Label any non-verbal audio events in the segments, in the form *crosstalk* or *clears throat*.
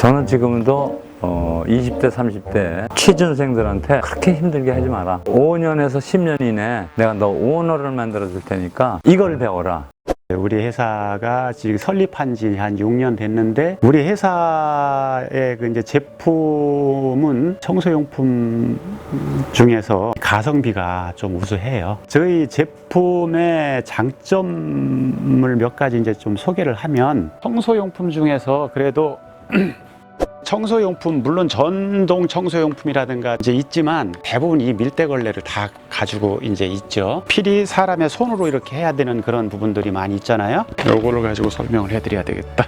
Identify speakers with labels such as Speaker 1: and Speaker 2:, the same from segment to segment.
Speaker 1: 저는 지금도 어, 20대, 30대 취준생들한테 그렇게 힘들게 하지 마라. 5년에서 10년 이내에 내가 너 오너를 만들어 줄 테니까 이걸 배워라.
Speaker 2: 우리 회사가 지금 설립한 지 한 6년 됐는데 우리 회사의 그 이제 제품은 청소용품 중에서 가성비가 좀 우수해요. 저희 제품의 장점을 몇 가지 이제 좀 소개를 하면 청소용품 중에서 그래도 *clears throat* 청소용품 물론 전동 청소용품이라든가 이제 있지만 대부분 이 밀대걸레를 다 가지고 이제 있죠. 필히 사람의 손으로 이렇게 해야 되는 그런 부분들이 많이 있잖아요. 요거를 가지고 설명을 해드려야 되겠다.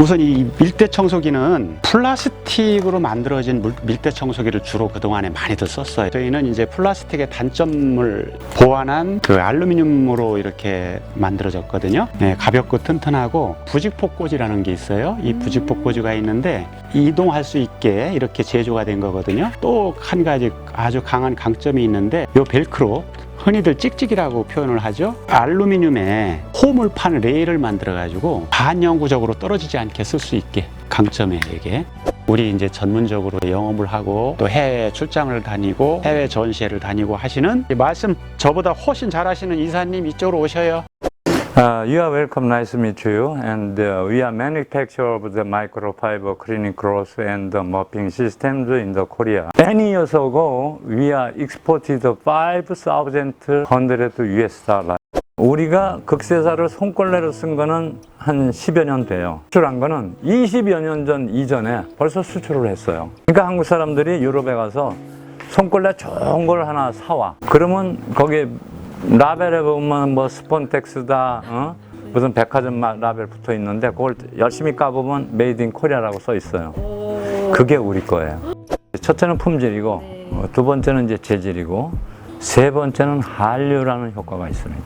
Speaker 2: 우선 이 밀대 청소기는 플라스틱으로 만들어진 물- 밀대 청소기를 주로 그동안에 많이들 썼어요. 저희는 이제 플라스틱의 단점을 보완한 그 알루미늄으로 이렇게 만들어졌거든요. 네, 가볍고 튼튼하고 부직포꽂이라는 게 있어요. 이 부직포꽂이가 있는데 이동할 수 있게 이렇게 제조가 된 거거든요. 또 한 가지 아주 강한 강점이 있는데 요 벨크로 흔히들 찍찍이라고 표현을 하죠. 알루미늄에 호물판 레일을 만들어 가지고 반영구적으로 떨어지지 않게 쓸 수 있게 강점이에요 이게. 우리 이제 전문적으로 영업을 하고 또 해외 출장을 다니고 해외 전시회를 다니고 하시는 이 말씀 저보다 훨씬 잘하시는 이사님 이쪽으로 오셔요.
Speaker 1: Uh, you are welcome. Nice to meet you. And uh, we are manufacturer of the microfiber cleaning cloth and the mopping systems in the Korea. Many years ago, we are exported 5,100 US dollar. 우리가 극세사를 손걸레로 쓴 거는 한 10여 년 돼요. 수출한 거는 20여 년 전 이전에 벌써 수출을 했어요. 그러니까 한국 사람들이 유럽에 가서 손걸레 좋은 걸 하나 사와. 그러면 거기에 라벨에 보면 뭐 스폰텍스다, 어? 무슨 백화점 마- 라벨 붙어 있는데 그걸 열심히 까보면 메이드 인 코리아라고 써 있어요. 그게 우리 거예요. 첫째는 품질이고, 어, 두 번째는 이제 재질이고, 세 번째는 한류라는 효과가 있습니다.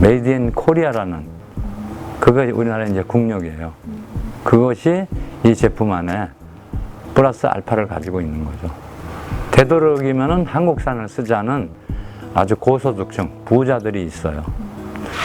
Speaker 1: 메이드 인 코리아라는 그거 우리나라의 이제 국력이에요. 그것이 이 제품 안에 플러스 알파를 가지고 있는 거죠. 되도록이면은 한국산을 쓰자는 아주 고소득층 부자들이 있어요.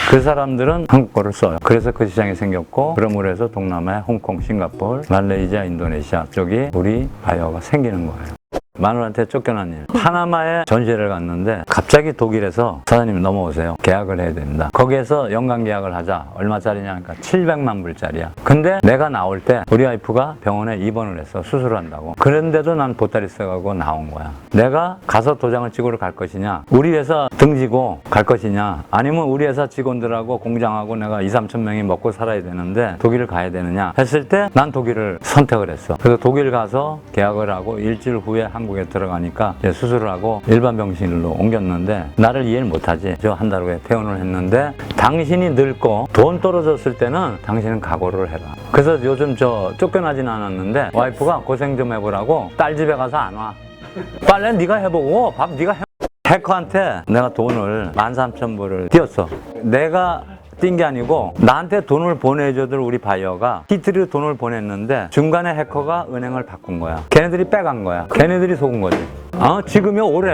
Speaker 1: 그 사람들은 한국 거를 써요. 그래서 그 시장이 생겼고, 그러므로 해서 동남아, 홍콩, 싱가포르, 말레이시아, 인도네시아 쪽이 우리 바이어가 생기는 거예요. 마누라한테 쫓겨난 일. 파나마에 전시회를 갔는데 갑자기 독일에서 사장님 넘어오세요. 계약을 해야 된다. 거기에서 연간 계약을 하자. 얼마짜리냐 하니까 700만 불짜리야. 근데 내가 나올 때 우리 와이프가 병원에 입원을 했어. 수술을 한다고. 그런데도 난 보따리 써가고 나온 거야. 내가 가서 도장을 찍으러 갈 것이냐. 우리 회사 등지고 갈 것이냐. 아니면 우리 회사 직원들하고 공장하고 내가 2, 3천 명이 먹고 살아야 되는데 독일을 가야 되느냐 했을 때 난 독일을 선택을 했어. 그래서 독일 가서 계약을 하고 일주일 후에 한 국에 들어가니까 수술을 하고 일반 병실로 옮겼는데 나를 이해를 못하지. 저 한 달 후에 퇴원을 했는데 당신이 늙고 돈 떨어졌을 때는 당신은 각오를 해라. 그래서 요즘 저 쫓겨나진 않았는데 와이프가 고생 좀 해보라고 딸 집에 가서 안 와. 빨래 네가 해보고 밥 네가 해. 해커한테 내가 돈을 13,000불을 띄었어. 내가 띈게 아니고 나한테 돈을 보내줘들 우리 바이어가 히트리로 돈을 보냈는데 중간에 해커가 은행을 바꾼 거야. 걔네들이 빼간 거야. 걔네들이 속은 거지. 아, 지금이 올해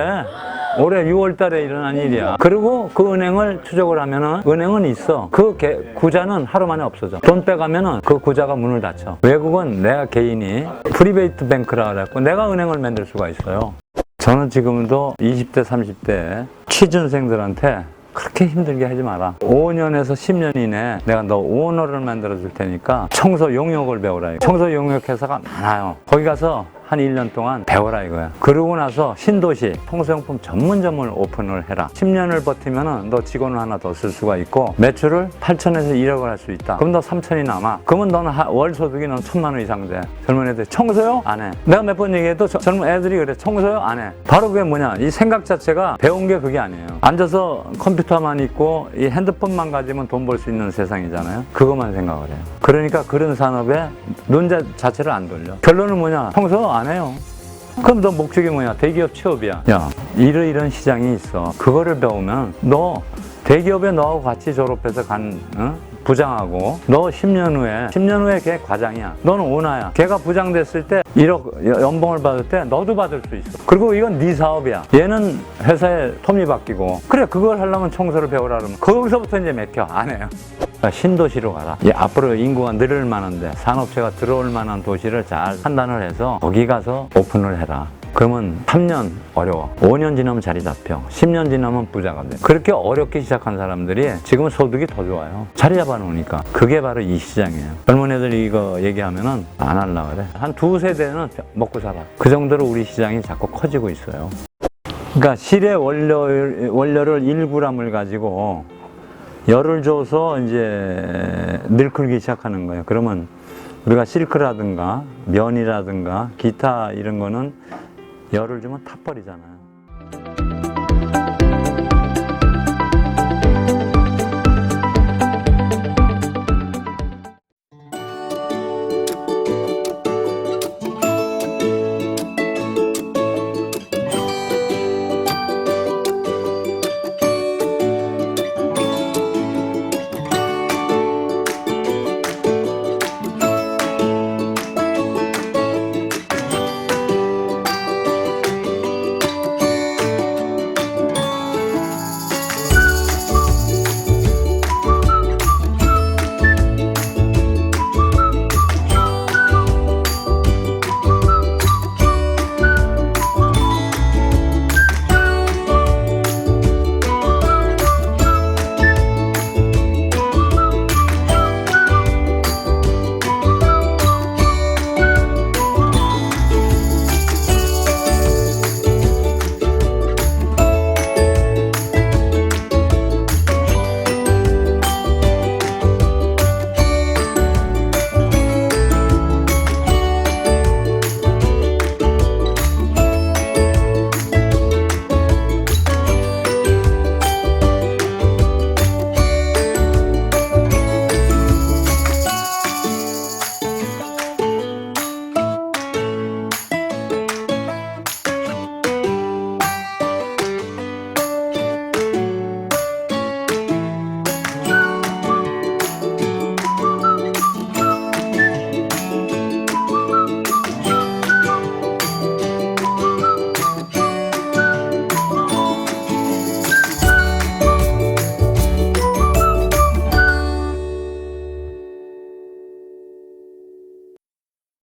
Speaker 1: 올해 6월 달에 일어난 일이야. 그리고 그 은행을 추적을 하면은 은행은 있어. 그 개- 구자는 하루 만에 없어져. 돈 빼가면은 그 구자가 문을 닫혀. 외국은 내가 개인이 프리베이트 뱅크라 그랬고 내가 은행을 만들 수가 있어요. 저는 지금도 20대, 30대 취준생들한테 그렇게 힘들게 하지 마라. 5년에서 10년 이내에 내가 너 오너를 만들어 줄 테니까 청소 용역을 배우라. 청소 용역 회사가 많아요. 거기 가서 한 1년 동안 배워라 이거야. 그러고 나서 신도시 청소용품 전문점을 오픈을 해라. 10년을 버티면은 너 직원을 하나 더 쓸 수가 있고 매출을 8천에서 1억을 할 수 있다. 그럼 너 3천이 남아. 그러면 너는 하- 월 소득이 넌 천만 원 이상 돼. 젊은 애들 청소요? 안 해. 내가 몇 번 얘기해도 저- 젊은 애들이 그래. 청소요? 안 해. 바로 그게 뭐냐? 이 생각 자체가 배운 게 그게 아니에요. 앉아서 컴퓨터만 있고 이 핸드폰만 가지면 돈 벌 수 있는 세상이잖아요. 그것만 생각을 해요. 그러니까 그런 산업에 눈 자- 자체를 안 돌려. 결론은 뭐냐? 청소 안 해요. 그럼 너 목적이 뭐냐? 대기업 취업이야. 야, 이런 이런 시장이 있어. 그거를 배우면 너 대기업에 너하고 같이 졸업해서 간 어? 부장하고 너 10년 후에 10년 후에 걔 과장이야. 너는 오나야. 걔가 부장 됐을 때 1억 연봉을 받을 때 너도 받을 수 있어. 그리고 이건 네 사업이야. 얘는 회사에 톱니 바뀌고 그래 그걸 하려면 청소를 배우라 그러면 거기서부터 이제 맥혀 안 해요. 그러니까 신도시로 가라. 이 앞으로 인구가 늘을 만한데 산업체가 들어올 만한 도시를 잘 판단을 해서 거기 가서 오픈을 해라. 그러면 3년 어려워. 5년 지나면 자리 잡혀. 10년 지나면 부자가 돼. 그렇게 어렵게 시작한 사람들이 지금은 소득이 더 좋아요. 자리 잡아 놓으니까. 그게 바로 이 시장이에요. 젊은 애들이 이거 얘기하면은 안 할라 그래. 한 두 세 대는 먹고 살아. 그 정도로 우리 시장이 자꾸 커지고 있어요. 그러니까 실의 원료, 원료를 1g을 가지고 열을 줘서 이제 늘클기 시작하는 거예요. 그러면 우리가 실크라든가 면이라든가 기타 이런 거는 열을 주면 타버리잖아요.